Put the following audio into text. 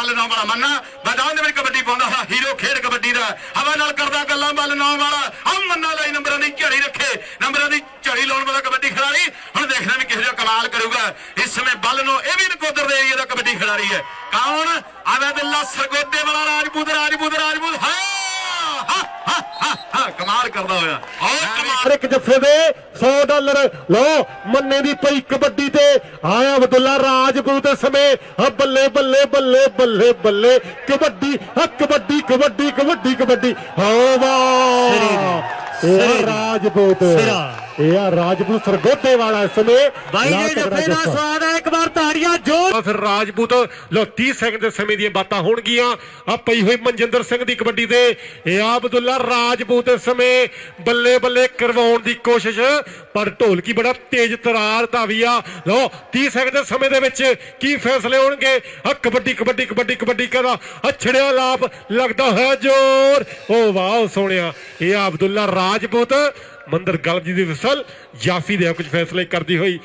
ਬੱਲ ਨੌ ਵਾਲਾ ਮੰਨਾ ਮੈਦਾਨ ਦੇ ਵਿੱਚ ਕਬੱਡੀ ਪਾਉਂਦਾ ਹੈ ਹੀਰੋ ਖੇਡ ਕਬੱਡੀ ਦਾ। ਹਵਾ ਨਾਲ ਕਰਦਾ ਗੱਲਾਂ ਬੱਲ ਨੌ ਵਾਲਾ। ਆ ਮੰਨਾ ਲਈ ਨੰਬਰਾਂ ਦੀ ਝੜੀ ਰੱਖੇ। ਨੰਬਰਾਂ ਦੀ ਝੜੀ ਲਾਉਣ ਵਾਲਾ ਕਬੱਡੀ ਖਿਡਾਰੀ। ਹੁਣ ਦੇਖਣਾ ਵੀ ਕਿਹੋ ਜਿਹਾ ਕਮਾਲ ਕਰੂਗਾ। ਇਸ ਸਮੇਂ ਬੱਲ ਨੂੰ ਇਹ ਵੀ ਨਕੋਦਰ ਦੇ ਏਰੀਆ ਦਾ ਕਬੱਡੀ ਖਿਡਾਰੀ ਹੈ। ਕੌਣ? ਆਵੈਦੁੱਲਾ ਸਰਗੋਦੇ ਵਾਲਾ ਰਾਜਪੂਤ ਰਾਜਪੂਤ ਰਾਜਪੂਤ। ਹਾਂ ਕਮਾਲ ਕਰਦਾ ਹੋਇਆ। ਔਰ ਕਮਾਲ। ਇੱਕ ਜੱਫੇ ਦੇ 100 ਡਾਲਰ। ਲਓ ਮੰਨੇ ਦੀ ਪਈ ਕਬੱਡੀ ਤੇ ਆਇਆ ਅਬਦੁੱਲਾ ਰਾਜਪੂਤ ਸਮੇਂ। ਆ ਬੱਲੇ ਬੱਲੇ ਬੱਲੇ ਬੱਲੇ ਬੱਲੇ। ਕਬੱਡੀ ਆ ਕਬੱਡੀ ਕਬੱਡੀ ਕਬੱਡੀ ਕਬੱਡੀ। ਹਾਂ ਵਾਹ। ਆ ਰਾਜਪੂਤ। ਇਹ ਆ ਰਾਜਪੂਤ ਸਰਗੋਦੇ ਵਾਲਾ ਇਸ ਸਮੇਂ। ਬਾਈ ਦੇ ਤਕੜਾ ਜੱਫੇ ਦਾ। ਸਵਾਦ ਹੈ ਇੱਕ ਵਾਰ ਤਾੜੀਆਂ ਜੋਰ ਆ ਫਿਰ ਰਾਜਪੂਤ ਲੋ 30 ਸੈਕਿੰਡ ਦੇ ਸਮੇਂ ਦੀਆਂ ਬਾਤਾਂ ਹੋਣਗੀਆਂ। ਆ ਪਈ ਹੋਈ ਮਨਜਿੰਦਰ ਸਿੰਘ ਦੀ ਕਬੱਡੀ ਤੇ ਇਹ ਆ ਅਬਦੁੱਲਾ ਰਾਜਪੂਤ ਇਸ ਸਮੇਂ ਬੱਲੇ ਬੱਲੇ ਕਰਵਾਉਣ ਦੀ ਕੋਸ਼ਿਸ਼। ਪਰ ਢੋਲਕੀ ਬੜਾ ਤੇਜ਼ ਤਰਾਰ ਧਾਵੀ ਆ। ਲੋ 30 ਸੈਕਿੰਡ ਦੇ ਸਮੇਂ ਦੇ ਵਿੱਚ ਕੀ ਫੈਸਲੇ ਹੋਣਗੇ? ਆ ਕਬੱਡੀ ਕਬੱਡੀ ਕਬੱਡੀ ਕਬੱਡੀ ਕਰਾ ਅਛੜਿਆ ਲਾਪ ਲੱਗਦਾ ਹੈ ਜ਼ੋਰ। ਓ ਵਾਹ ਸੋਹਣਿਆ। ਇਹ ਆ ਅਬਦੁੱਲਾ ਰਾਜਪੂਤ। ਮੰਦਰ ਗਲਬ ਜੀ ਦੀ ਵਿਸਲ ਜਾਫੀ ਦੇ ਕੁਝ ਫੈਸਲੇ ਕਰਦੀ ਹੋਈ